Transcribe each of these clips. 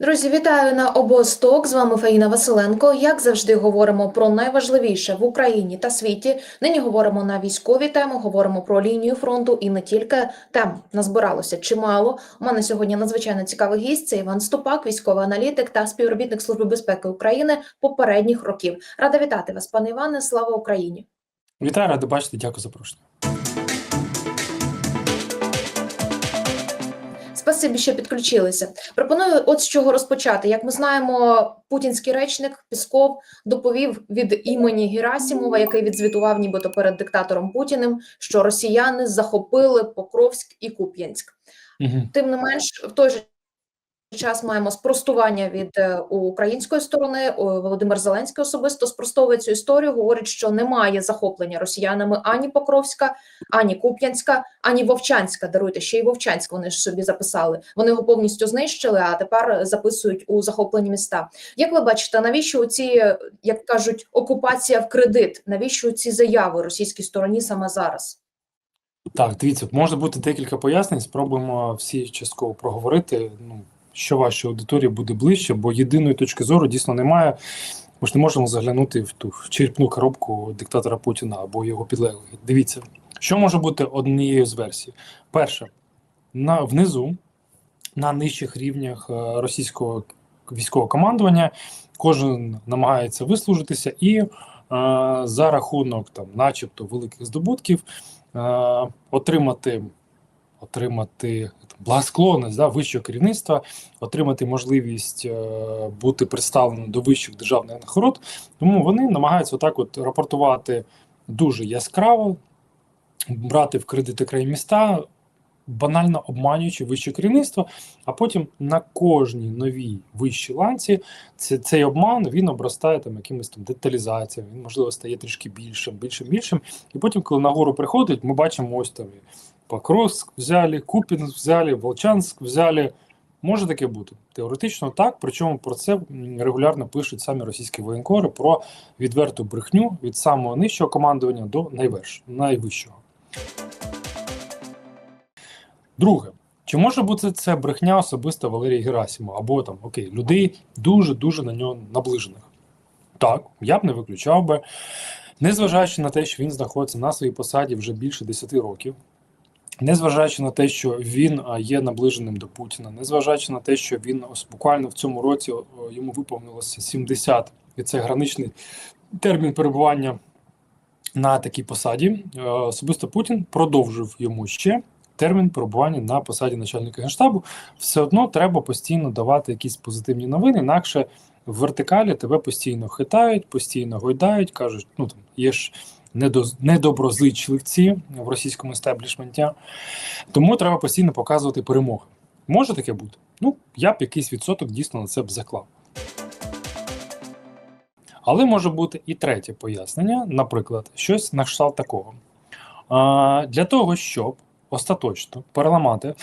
Друзі, вітаю на обосток. З вами Фаїна Василенко. Як завжди, говоримо про найважливіше в Україні та світі. Нині говоримо на військові теми, говоримо про лінію фронту і не тільки тем назбиралося чимало. У мене сьогодні надзвичайно цікавий гість. Це Іван Ступак, військовий аналітик та співробітник Служби безпеки України попередніх років. Рада вітати вас, пане Іване. Слава Україні! Вітаю, радий бачити, дякую за запрошення. Спасибі, що підключилися. Пропоную от з чого розпочати. Як ми знаємо, путінський речник Пісков доповів від імені Герасімова, який відзвітував, нібито перед диктатором Путіним, що росіяни захопили Покровськ і Куп'янськ. Угу. Тим не менш, в той же час маємо спростування від е, української сторони. Володимир Зеленський особисто спростовує цю історію. Говорить, що немає захоплення росіянами ані Покровська, ані Куп'янська, ані Вовчанська. Даруйте ще й Вовчанськ. Вони ж собі записали. Вони його повністю знищили, а тепер записують у захоплені міста. Як ви бачите, навіщо ці, як кажуть, окупація в кредит? Навіщо ці заяви російській стороні саме зараз? Так, дивіться, може бути декілька пояснень. Спробуємо всі частково проговорити. Ну, що вашій аудиторії буде ближче, бо єдиної точки зору дійсно немає. Ми ж не можемо заглянути в ту в черепну коробку диктатора Путіна або його підлеглих. Дивіться, що може бути однією з версій. Перше, на внизу, на нижчих рівнях е, російського військового командування, кожен намагається вислужитися і е, за рахунок там, начебто, великих здобутків, е, отримати отримати благосклонність да, вищого керівництва, отримати можливість е, бути представленим до вищих державних нагород. Тому вони намагаються отак от рапортувати дуже яскраво, брати в кредит окремі міста, банально обманюючи вище керівництво, а потім на кожній новій вищій ланці це, цей обман він обростає там якимось там деталізаціями, він можливо стає трішки більшим, більшим, більшим. І потім, коли нагору приходить, ми бачимо ось там. Покровськ взяли, Купінськ взяли, Волчанськ взяли. Може таке бути теоретично так. Причому про це регулярно пишуть самі російські воєнкори про відверту брехню від самого нижчого командування до найвищого. Друге, чи може бути це брехня особисто Валерія Герасимова або там окей, людей дуже дуже на нього наближених? Так, я б не виключав би, незважаючи на те, що він знаходиться на своїй посаді вже більше 10 років. Незважаючи на те, що він є наближеним до Путіна, незважаючи на те, що він ось буквально в цьому році йому виповнилося 70, і це граничний термін перебування на такій посаді, особисто Путін продовжив йому ще термін перебування на посаді начальника генштабу. Все одно треба постійно давати якісь позитивні новини, інакше в вертикалі тебе постійно хитають, постійно гойдають, кажуть, ну там є ж недоброзичливці в російському естеблішменті. Тому треба постійно показувати перемоги. Може таке бути? Ну, я б якийсь відсоток дійсно на це б заклав. Але може бути і третє пояснення, наприклад, щось на кшталт такого. А, Для того, щоб остаточно переламати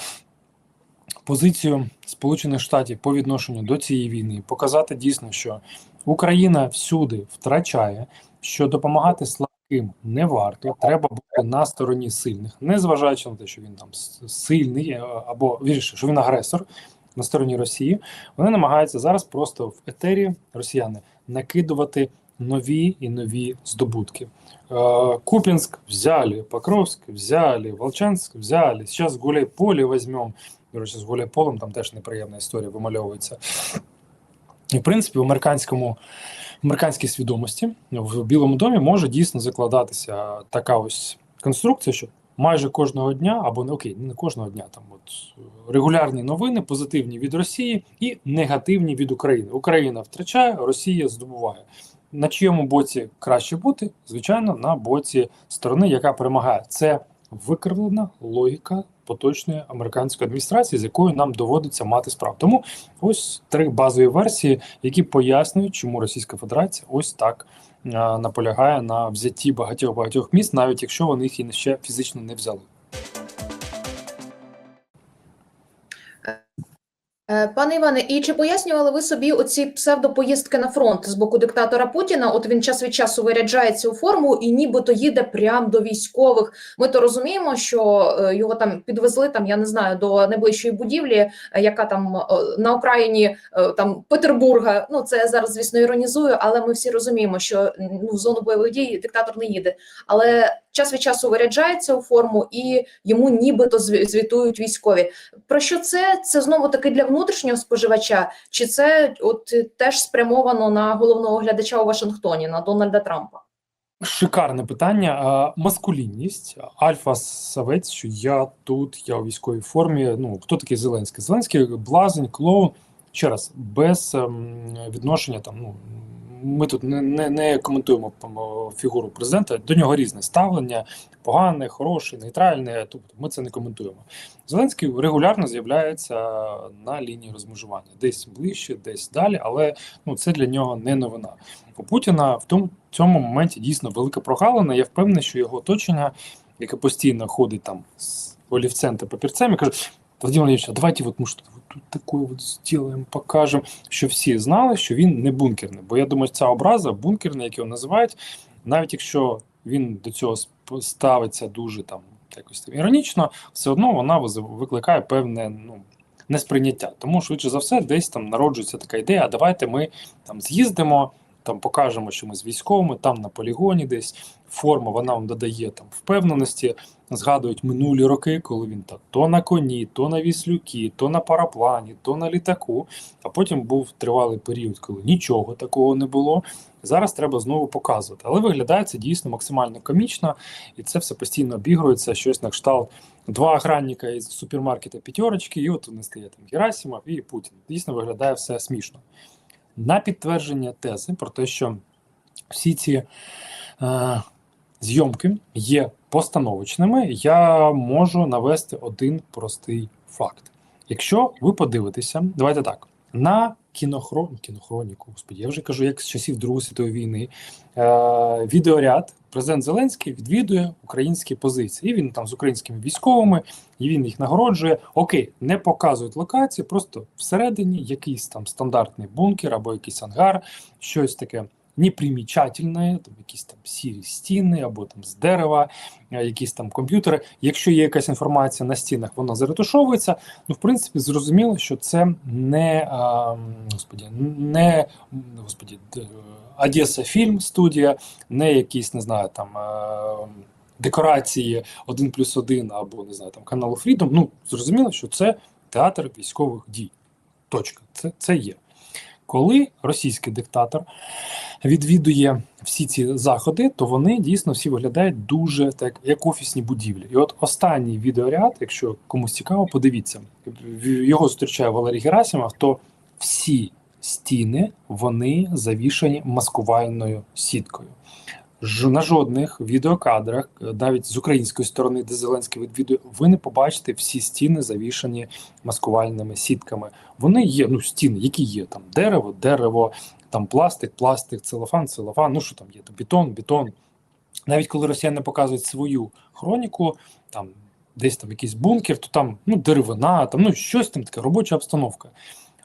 позицію Сполучених Штатів по відношенню до цієї війни, показати дійсно, що Україна всюди втрачає, що допомагати слабким не варто, треба бути на стороні сильних, незважаючи на те, що він там сильний або вірніше, що він агресор на стороні Росії. Вони намагаються зараз просто в етері росіяни накидувати нові і нові здобутки. Купінськ взяли, Покровськ взяли, Волчанськ взяли. Зараз Гуляйполе візьмемо. До речі, з Гуляйполем там теж неприємна історія вимальовується. І, в принципі, в американському американській свідомості в Білому домі може дійсно закладатися така ось конструкція, що майже кожного дня, або не окей, не кожного дня там от регулярні новини, позитивні від Росії і негативні від України. Україна втрачає, Росія здобуває. На чиєму боці краще бути? Звичайно, на боці сторони, яка перемагає. Це викривлена логіка поточної американської адміністрації, з якою нам доводиться мати справу. Тому ось три базові версії, які пояснюють, чому Російська Федерація ось так наполягає на взятті багатьох багатьох міст, навіть якщо вони їх і ще фізично не взяли. Пане Іване, і чи пояснювали ви собі оці псевдопоїздки на фронт з боку диктатора Путіна? От він час від часу виряджається у форму і нібито їде прямо до військових. Ми то розуміємо, що е, його там підвезли там, я не знаю, до найближчої будівлі, е, яка там е, на окраїні е, там Петербурга. Ну це я зараз, звісно, іронізую, але ми всі розуміємо, що ну, в зону бойових дій диктатор не їде. Але час від часу виряджається у форму і йому нібито зві- звітують військові. Про що це? Це знову таки для внутрішнього споживача, чи це от теж спрямовано на головного глядача у Вашингтоні, на Дональда Трампа? Шикарне питання. Маскулінність, альфа-савець, що я тут, я у військовій формі. Ну хто такий Зеленський? Зеленський блазень, клоун. Ще раз, без ем, відношення там. Ну ми тут не, не, не коментуємо фігуру президента. До нього різне ставлення, погане, хороше, нейтральне. Тобто ми це не коментуємо. Зеленський регулярно з'являється на лінії розмежування, десь ближче, десь далі, але ну це для нього не новина. У Путіна в тому цьому моменті дійсно велика прогалина. Я впевнений, що його оточення, яке постійно ходить там з олівцем та папірцем, і каже: Владимир Владимирович, а давайте от, може, вот тут таке от зробимо, покажемо, що всі знали, що він не бункерний. Бо я думаю, ця образа бункерний, як його називають, навіть якщо він до цього ставиться дуже там якось там іронічно, все одно вона викликає певне ну, несприйняття. Тому швидше за все, десь там народжується така ідея. Давайте ми там з'їздимо, там покажемо, що ми з військовими, там на полігоні десь форма, вона вам додає там впевненості. Згадують минулі роки, коли він та то на коні, то на віслюки, то на параплані, то на літаку. А потім був тривалий період, коли нічого такого не було. Зараз треба знову показувати. Але виглядає це дійсно максимально комічно, і це все постійно обігрується, щось на кшталт два охранника із супермаркета п'ятерочки, і от вони стоять там Герасимов і Путін. Дійсно виглядає все смішно. На підтвердження тези про те, що всі ці е, зйомки є постановочними, я можу навести один простий факт. Якщо ви подивитеся, давайте так, на кінохро... кінохроніку, господі, я вже кажу, як з часів Другої світової війни, е, відеоряд президент Зеленський відвідує українські позиції. І він там з українськими військовими, і він їх нагороджує. Окей, не показують локації, просто всередині якийсь там стандартний бункер або якийсь ангар, щось таке непримічательне, там якісь там сірі стіни або там з дерева, якісь там комп'ютери. Якщо є якась інформація на стінах, вона заретушовується. Ну, в принципі, зрозуміло, що це не а, господі, не господі, Одеса фільм студія, не якісь, не знаю, там. Декорації 1 плюс 1 або не знаю там каналу Freedom, ну зрозуміло, що це театр військових дій. Точка. Це, це є. Коли російський диктатор відвідує всі ці заходи, то вони дійсно всі виглядають дуже так, як офісні будівлі. І от останній відеоряд, якщо комусь цікаво, подивіться, його зустрічає Валерій Герасимов, то всі стіни вони завішані маскувальною сіткою. На жодних відеокадрах, е, навіть з української сторони, де Зеленський відвідує, ви не побачите всі стіни завішані маскувальними сітками. Вони є, ну стіни, які є там дерево, дерево, там пластик, пластик, целофан, целофан. Ну що там є? Бетон, бетон. Навіть коли росіяни показують свою хроніку, там десь там якийсь бункер, то там ну деревина, там ну щось там таке робоча обстановка.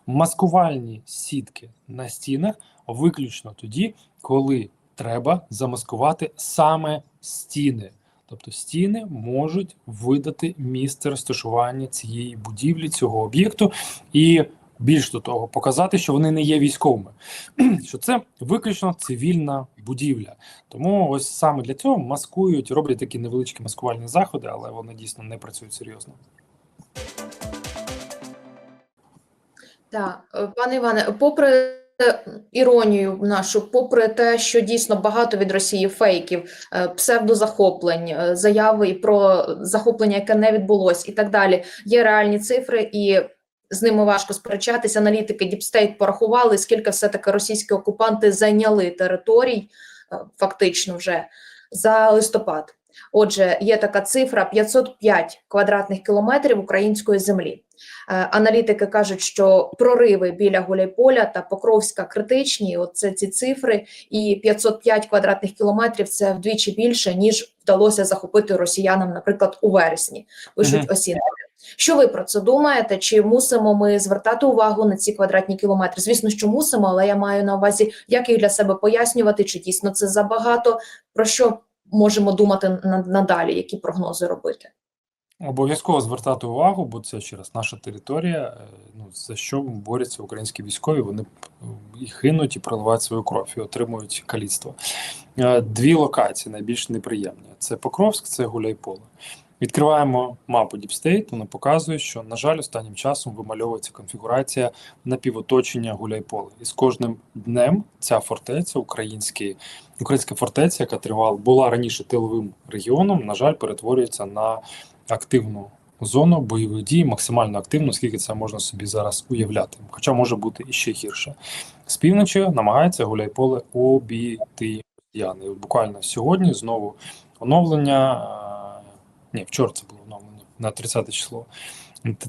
Маскувальні сітки на стінах виключно тоді, коли треба замаскувати саме стіни. Тобто стіни можуть видати місце розташування цієї будівлі, цього об'єкту, і більш до того, показати, що вони не є військовими, що це виключно цивільна будівля. Тому ось саме для цього маскують, роблять такі невеличкі маскувальні заходи, але вони дійсно не працюють серйозно. Так, пане Іване, попри іронію нашу, попри те, що дійсно багато від Росії фейків, е, псевдозахоплень, е, заяви про захоплення, яке не відбулось, і так далі, є реальні цифри, і з ними важко сперечатися. Аналітики Діпстейт порахували, скільки все-таки російські окупанти зайняли територій, е, фактично вже за листопад. Отже, є така цифра: 505 квадратних кілометрів української землі. Е, Аналітики кажуть, що прориви біля Гуляйполя та Покровська критичні. Оце ці цифри, і 505 квадратних кілометрів це вдвічі більше ніж вдалося захопити росіянам, наприклад, у вересні. Пишуть Мгм. осінники. Що ви про це думаєте? Чи мусимо ми звертати увагу на ці квадратні кілометри? Звісно, що мусимо, але я маю на увазі, як їх для себе пояснювати, чи дійсно це забагато. Про що можемо думати надалі, які прогнози робити? Обов'язково звертати увагу, бо це ще раз наша територія. е, Ну за що борються українські військові? Вони е, і хинуть і проливають свою кров і отримують каліцтво. Е, Дві локації найбільш неприємні: це Покровськ, це Гуляйполе. Відкриваємо мапу Діпстейт. Вона показує, що на жаль, останнім часом вимальовується конфігурація напівоточення Гуляйполе. І з кожним днем ця фортеця, український, українська фортеця, яка тривала була раніше тиловим регіоном, на жаль, перетворюється на активну зону бойових дій, максимально активну, скільки це можна собі зараз уявляти. Хоча може бути і ще гірше. З півночі намагається Гуляйполе обійти. Буквально сьогодні знову оновлення. Ні, вчора це було оновлення на 30 число,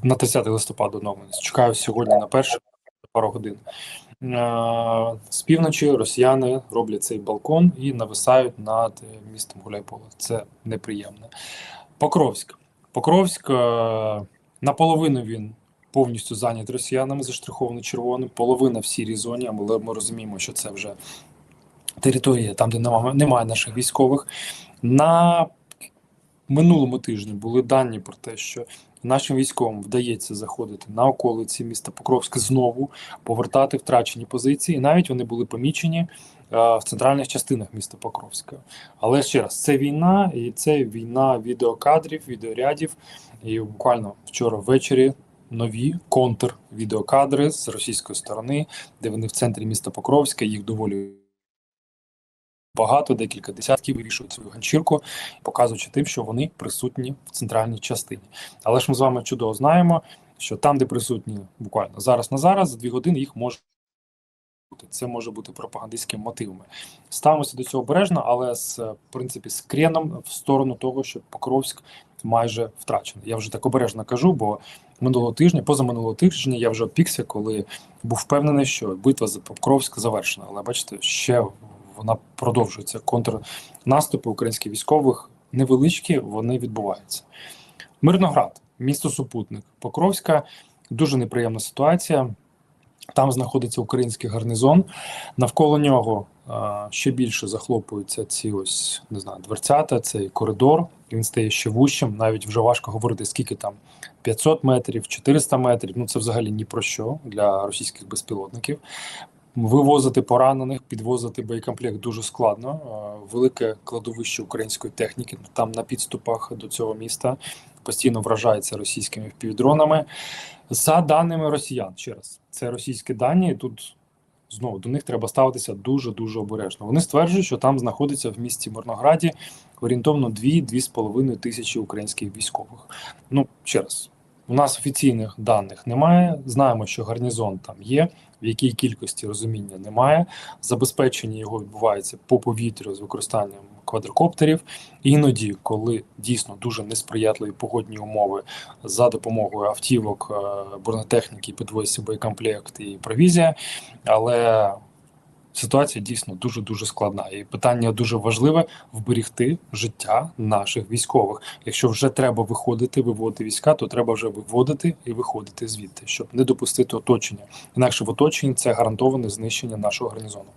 на 30 листопада оновлення. Чекаю сьогодні на перше пару годин. Е, З півночі росіяни роблять цей балкон і нависають над е, містом Гуляйполе. Це неприємно. Покровськ. Покровськ е, наполовину він повністю зайнятий росіянами, заштрихований червоним, половина в сірій зоні, але ми розуміємо, що це вже територія, там, де немає наших військових. На минулому тижні були дані про те, що нашим військовим вдається заходити на околиці міста Покровська знову, повертати втрачені позиції. І навіть вони були помічені е, в центральних частинах міста Покровська. Але ще раз, це війна, і це війна відеокадрів, відеорядів. І буквально вчора ввечері нові контрвідеокадри з російської сторони, де вони в центрі міста Покровська, їх доволі багато, декілька десятків вирішують свою ганчірку, показуючи тим, що вони присутні в центральній частині. Але ж ми з вами чудово знаємо, що там, де присутні буквально зараз на зараз, за дві години їх може бути. Це може бути пропагандистськими мотивами. Ставимося до цього обережно, але з в принципі з креном в сторону того, що Покровськ майже втрачений. Я вже так обережно кажу, бо минулого тижня, позаминулого тижня, я вже опікся, коли був впевнений, що битва за Покровськ завершена. Але бачите, ще вона продовжується. Контрнаступи українських військових невеличкі, вони відбуваються. Мирноград, місто супутник, Покровська дуже неприємна ситуація. Там знаходиться український гарнізон. Навколо нього а, ще більше захлопуються ці ось не знаю, дверцята, цей коридор. Він стає ще вущим. Навіть вже важко говорити, скільки там 500 метрів, 400 метрів. Ну це взагалі ні про що для російських безпілотників. Вивозити поранених, підвозити боєкомплект дуже складно. Е, Велике кладовище української техніки там на підступах до цього міста постійно вражається російськими впівдронами. За даними росіян, ще раз, це російські дані. Тут знову до них треба ставитися дуже дуже обережно. Вони стверджують, що там знаходиться в місті Мирнограді орієнтовно 2-2,5 тисячі українських військових. Ну ще раз, у нас офіційних даних немає. Знаємо, що гарнізон там є. В якій кількості розуміння немає. Забезпечення його відбувається по повітрю з використанням квадрокоптерів. Іноді, коли дійсно дуже несприятливі погодні умови за допомогою автівок, бронетехніки, бронетехніки, підвозиться боєкомплект і провізія. Але ситуація дійсно дуже дуже складна. І питання дуже важливе вберігти життя наших військових. Якщо вже треба виходити, виводити війська, то треба вже виводити і виходити звідти, щоб не допустити оточення. Інакше в оточенні це гарантоване знищення нашого гарнізону.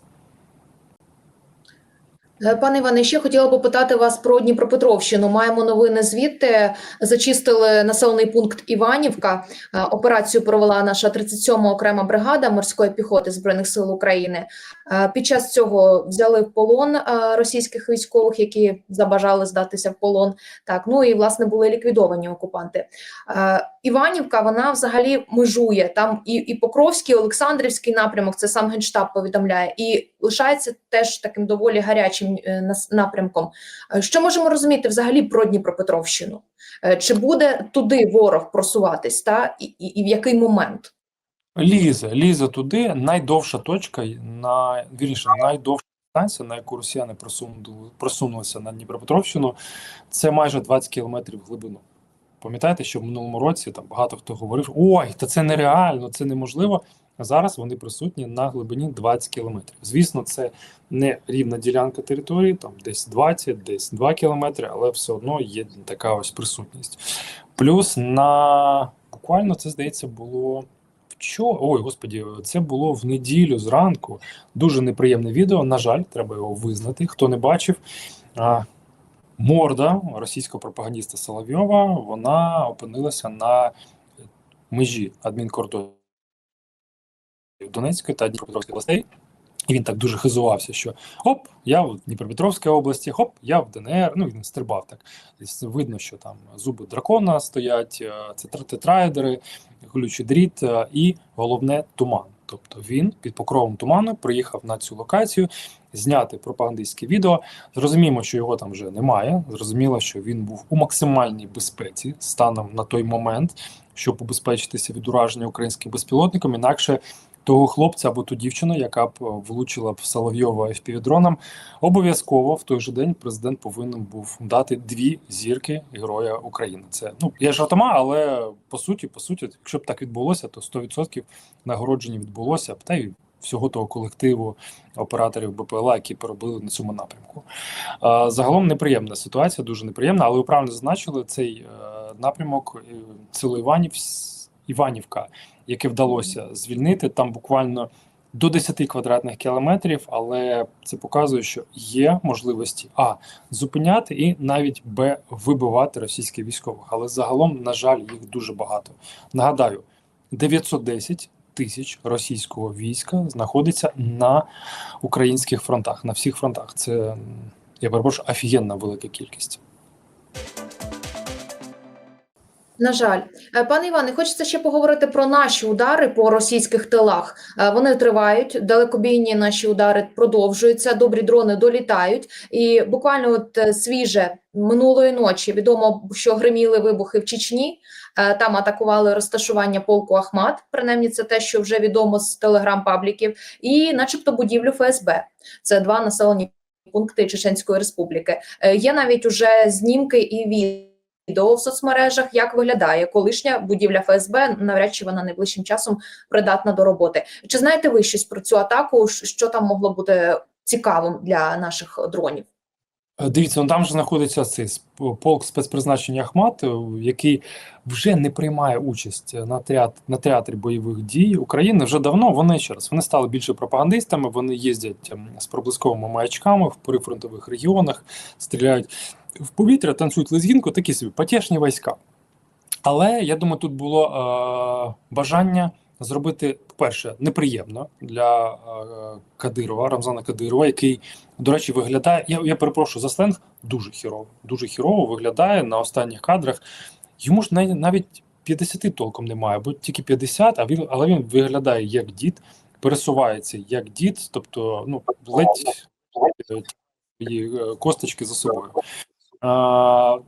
Е, Пане Іване, ще хотіла би питати вас про Дніпропетровщину. Маємо новини звідти. Зачистили населений пункт Іванівка. Е, Операцію провела наша 37-ма окрема бригада морської піхоти збройних сил України. Е, Під час цього взяли в полон російських військових, які забажали здатися в полон. Так, ну і власне були ліквідовані окупанти. Іванівка вона взагалі межує там і, і Покровський, і Олександрівський напрямок. Це сам генштаб повідомляє, і лишається теж таким доволі гарячим е, напрямком. Е, Що можемо розуміти взагалі про Дніпропетровщину? Е, Чи буде туди ворог просуватись, та і, і, і в який момент? Лізе, лізе туди. Найдовша точка, на вірніше, найдовша станція, на яку росіяни просунули, просунулися на Дніпропетровщину, це майже 20 кілометрів глибину. Пам'ятаєте, що в минулому році там багато хто говорив: ой, та це нереально, це неможливо. А Зараз вони присутні на глибині 20 кілометрів. Звісно, це не рівна ділянка території, там десь 20, десь 2 кілометри, але все одно є така ось присутність. Плюс на буквально це здається було вчора. Ой, господі, це було в неділю зранку. Дуже неприємне відео. На жаль, треба його визнати. Хто не бачив. А, морда російського пропагандіста Соловйова вона опинилася на межі адмінкордонів Донецької та Дніпропетровської областей. І він так дуже хизувався, що хоп, я в Дніпропетровській області, хоп, я в ДНР. Ну він стрибав так. Видно, що там зуби дракона стоять, е, це тр- тетраедери, глючий дріт е, і головне туман. Тобто він під покровом туману приїхав на цю локацію зняти пропагандистське відео. Зрозуміємо, що його там вже немає. Зрозуміло, що він був у максимальній безпеці станом на той момент, щоб убезпечитися від ураження українським безпілотником. Інакше того хлопця або ту дівчину, яка б е, влучила б Соловйова FPV-дроном, обов'язково в той же день президент повинен був дати дві зірки Героя України. Це ну я жартома, але по суті, по суті, якщо б так відбулося, то 100% нагородження відбулося б та й всього того колективу операторів БПЛА, які поробили на цьому напрямку. Загалом неприємна ситуація, дуже неприємна, але ви правильно зазначили цей е, напрямок е, Іванів, Іванівка, яке вдалося звільнити. Там буквально до 10 квадратних кілометрів, але це показує, що є можливості а зупиняти і навіть б вибивати російських військових. Але загалом, на жаль, їх дуже багато. Нагадаю, 910 тисяч російського війська знаходиться на українських фронтах, на всіх фронтах. Це я перепрошую, офігенна велика кількість. На жаль, Е, пане Іване, хочеться ще поговорити про наші удари по російських тилах. Е, Вони тривають, далекобійні наші удари продовжуються. Добрі дрони долітають. І буквально от е, свіже минулої ночі відомо, що гриміли вибухи в Чечні. Там атакували розташування полку Ахмат. Принаймні, це те, що вже відомо з телеграм-пабліків, і, начебто, будівлю ФСБ. Це два населені пункти Чеченської Республіки. Є навіть уже знімки і відео відео в соцмережах, як виглядає колишня будівля ФСБ. Навряд чи вона найближчим часом придатна до роботи. Чи знаєте ви щось про цю атаку? Що там могло бути цікавим для наших дронів? Е, Дивіться, ну там же знаходиться цей полк спецпризначення Ахмат, е, який вже не приймає участь на театрі, на театрі бойових дій України. Вже давно вони ще раз вони стали більше пропагандистами. Вони їздять ем, з проблисковими маячками в прифронтових регіонах, стріляють в повітря, танцюють лезгінку, такі собі потішні війська. Але я думаю, тут було е, бажання зробити, по-перше, неприємно для е, Кадирова, Рамзана Кадирова, який, до речі, виглядає. Я, я перепрошую за сленг, дуже хірово. Дуже хірово виглядає на останніх кадрах. Йому ж навіть, навіть 50 толком немає, бо тільки 50, а він, але він виглядає як дід, пересувається як дід, тобто ну, ледь її е, косточки за собою.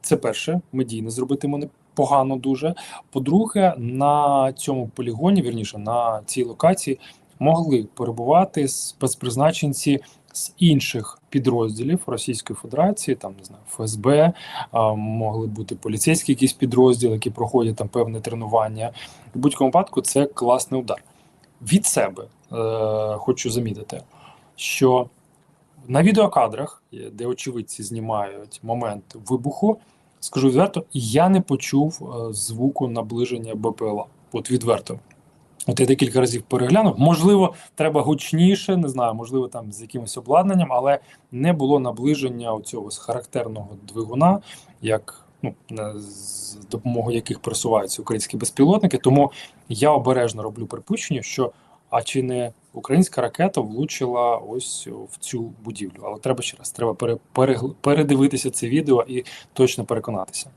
Це перше, медійно зробити мене погано дуже. По-друге, на цьому полігоні, вірніше, на цій локації могли перебувати спецпризначенці з інших підрозділів Російської Федерації, там не знаю, ФСБ, могли бути поліцейські якісь підрозділи, які проходять там певне тренування. В будь-якому випадку це класний удар. Від себе е, хочу замітити, що на відеокадрах, е, де очевидці знімають момент вибуху, скажу відверто, я не почув е, звуку наближення БПЛА. От відверто. От я декілька разів переглянув. Можливо, треба гучніше, не знаю, можливо, там з якимось обладнанням, але не було наближення цього характерного двигуна, як ну, з допомогою яких просуваються українські безпілотники. Тому я обережно роблю припущення, що а чи не українська ракета влучила ось в цю будівлю? Але треба ще раз, треба пере, передивитися це відео і точно переконатися.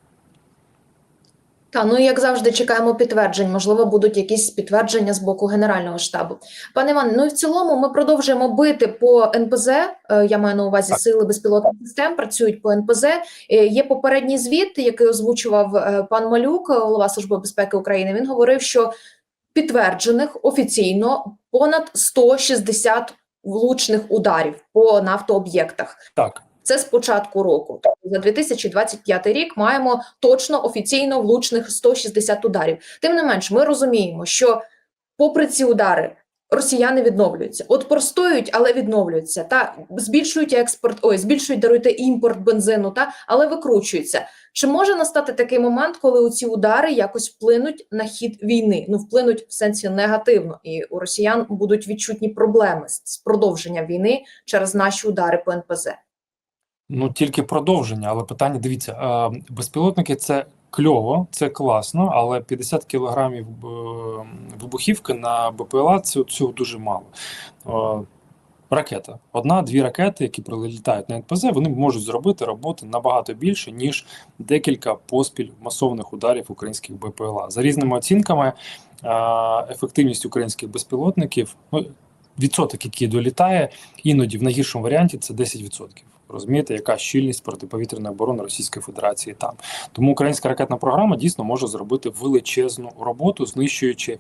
Та ну і, як завжди, чекаємо підтверджень. Можливо, будуть якісь підтвердження з боку Генерального штабу. Пане Іване, ну і в цілому ми продовжуємо бити по НПЗ. е, Я маю на увазі Так. сили безпілотних систем, працюють по НПЗ. Е, Є попередній звіт, який озвучував е, пан Малюк, голова Служби безпеки України. Він говорив, що підтверджених офіційно понад 160 влучних ударів по нафтооб'єктах. Так, Це з початку року. Тобто за 2025 рік маємо точно офіційно влучних 160 ударів. Тим не менш, ми розуміємо, що попри ці удари росіяни відновлюються. От простоюють, але відновлюються. Та збільшують експорт, ой, збільшують даруйте імпорт бензину, та але викручуються. Чи може настати такий момент, коли ці удари якось вплинуть на хід війни? Ну вплинуть в сенсі негативно, і у росіян будуть відчутні проблеми з, продовженням війни через наші удари по НПЗ. Ну, тільки продовження, але питання: дивіться, безпілотники це кльово, це класно, але 50 кілограмів е, вибухівки на БПЛА це цього дуже мало. Е, Ракета. Одна-дві ракети, які прилітають на НПЗ, вони можуть зробити роботи набагато більше, ніж декілька поспіль масованих ударів українських БПЛА. За різними оцінками, е, ефективність українських безпілотників, ну, відсоток, який долітає, іноді в найгіршому варіанті це 10%. Розумієте, яка щільність протиповітряної оборони Російської Федерації там. Тому українська ракетна програма дійсно може зробити величезну роботу, знищуючи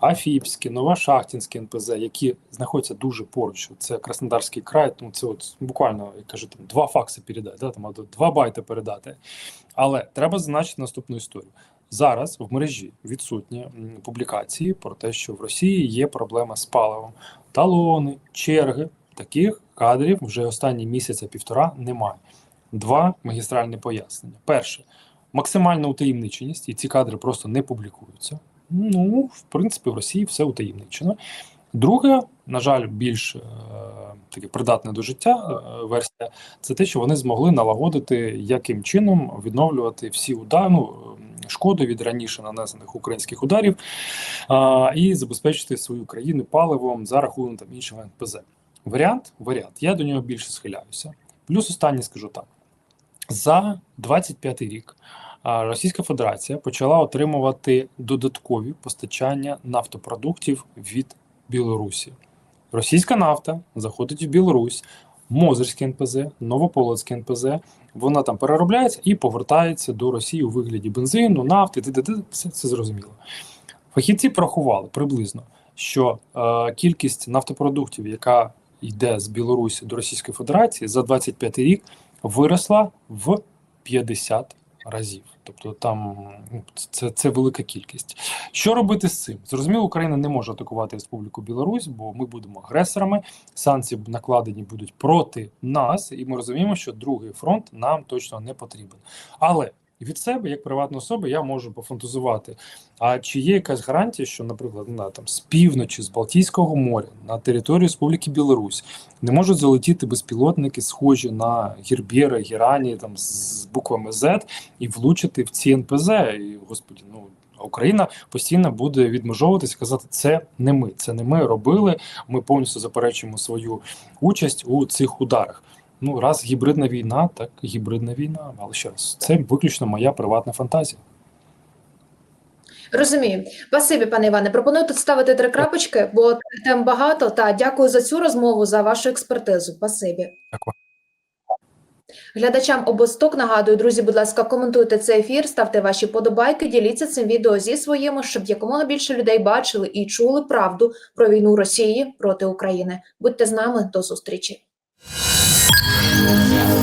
Афіпські, Новошахтінські НПЗ, які знаходяться дуже поруч. Це Краснодарський край, ну це от буквально, як кажуть, там два факси передати, да, там два байти передати. Але треба зазначити наступну історію. Зараз в мережі відсутні публікації про те, що в Росії є проблема з паливом, талони, черги. Таких кадрів вже останні місяця півтора немає. Два магістральні пояснення. Перше, максимальна утаємниченість, і ці кадри просто не публікуються. Ну, в принципі, в Росії все утаємничено. Друге, на жаль, більш е, таке придатне до життя е, версія, це те, що вони змогли налагодити, яким чином відновлювати всі удари, ну, е, шкоду від раніше нанесених українських ударів а, і забезпечити свою країну паливом за рахунок там іншого НПЗ. Варіант, варіант. Я до нього більше схиляюся. Плюс останнє скажу так: за 25 рік Російська Федерація почала отримувати додаткові постачання нафтопродуктів від Білорусі. Російська нафта заходить в Білорусь, Мозерське НПЗ, Новополоцьке НПЗ. Вона там переробляється і повертається до Росії у вигляді бензину, нафти, т.д. все це зрозуміло. Фахівці порахували приблизно, що е, кількість нафтопродуктів, яка йде з Білорусі до Російської Федерації за 25 рік, виросла в 50 разів. Тобто там ну, це, це велика кількість. Що робити з цим? Зрозуміло, Україна не може атакувати Республіку Білорусь, бо ми будемо агресорами. Санкції накладені будуть проти нас, і ми розуміємо, що другий фронт нам точно не потрібен. Але від себе, як приватна особа, я можу пофантазувати. А чи є якась гарантія, що, наприклад, на там з півночі, з Балтійського моря на територію Республіки Білорусь не можуть залетіти безпілотники, схожі на Гірбєра, Гірані, там з буквами Z, і влучити в ці НПЗ? І господі, ну. Україна постійно буде відмежовуватися, казати, це не ми, це не ми робили. Ми повністю заперечуємо свою участь у цих ударах. Ну, раз гібридна війна, так гібридна війна. Але ще раз, це виключно моя приватна фантазія. Розумію. Спасибі, пане Іване. Пропоную тут ставити три крапочки, бо тем багато. Та дякую за цю розмову, за вашу експертизу. Спасибі. Дякую. Глядачам обосток нагадую, друзі, будь ласка, коментуйте цей ефір, ставте ваші подобайки, діліться цим відео зі своїми, щоб якомога більше людей бачили і чули правду про війну Росії проти України. Будьте з нами до зустрічі. Thank you.